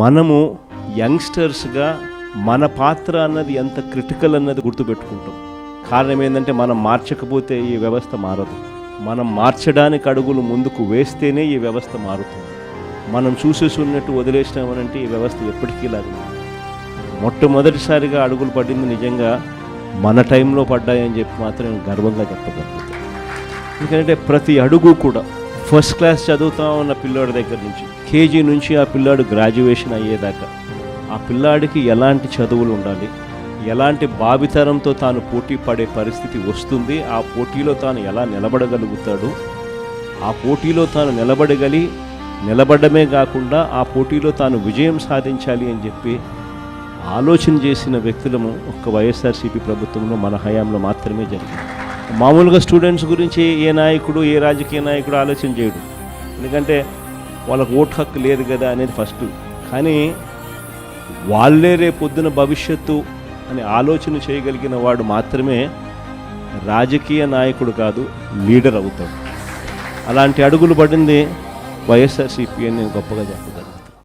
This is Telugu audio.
మనము యంగ్స్టర్స్గా మన పాత్ర అన్నది ఎంత క్రిటికల్ అన్నది గుర్తుపెట్టుకుంటాం. కారణం ఏంటంటే మనం మార్చకపోతే ఈ వ్యవస్థ మారదు. మనం మార్చడానికి అడుగులు ముందుకు వేస్తేనే ఈ వ్యవస్థ మారుతుంది. మనం చూసేసి ఉన్నట్టు వదిలేసినామనంటే ఈ వ్యవస్థ ఎప్పటికీ లాగా మొట్టమొదటిసారిగా అడుగులు పడింది నిజంగా మన టైంలో పడ్డాయని చెప్పి మాత్రం గర్వంగా చెప్పగలుగుతాం. ఎందుకంటే ప్రతి అడుగు కూడా ఫస్ట్ క్లాస్ చదువుతా ఉన్న పిల్లాడి దగ్గర నుంచి కేజీ నుంచి ఆ పిల్లాడు గ్రాడ్యుయేషన్ అయ్యేదాకా. ఆ పిల్లాడికి ఎలాంటి చదువులు ఉండాలి? ఎలాంటి బావితరంతో తాను పోటీ పడే పరిస్థితి వస్తుంది? ఆ పోటీలో తాను ఎలా నిలబడగలుగుతాడు? ఆ పోటీలో తాను నిలబడగలి నిలబడమే కాకుండా ఆ పోటీలో తాను విజయం సాధించాలి అని చెప్పి ఆలోచన చేసిన వ్యక్తులము ఒక్క వైఎస్ఆర్సీపీ ప్రభుత్వంలో మన హయాంలో మాత్రమే జరిగింది. మామూలుగా స్టూడెంట్స్ గురించి ఏ నాయకుడు ఏ రాజకీయ నాయకుడు ఆలోచన చేయడు. ఎందుకంటే వాళ్ళకు ఓటు హక్కు లేదు కదా అనేది ఫస్ట్ కానీ వాళ్ళే రేపొద్దున భవిష్యత్తు అని ఆలోచన చేయగలిగిన వాడు మాత్రమే రాజకీయ నాయకుడు కాదు లీడర్ అవుతాడు. అలాంటి అడుగులు పడింది వైఎస్ఆర్సీపీ అని నేను గొప్పగా చెప్పగలను.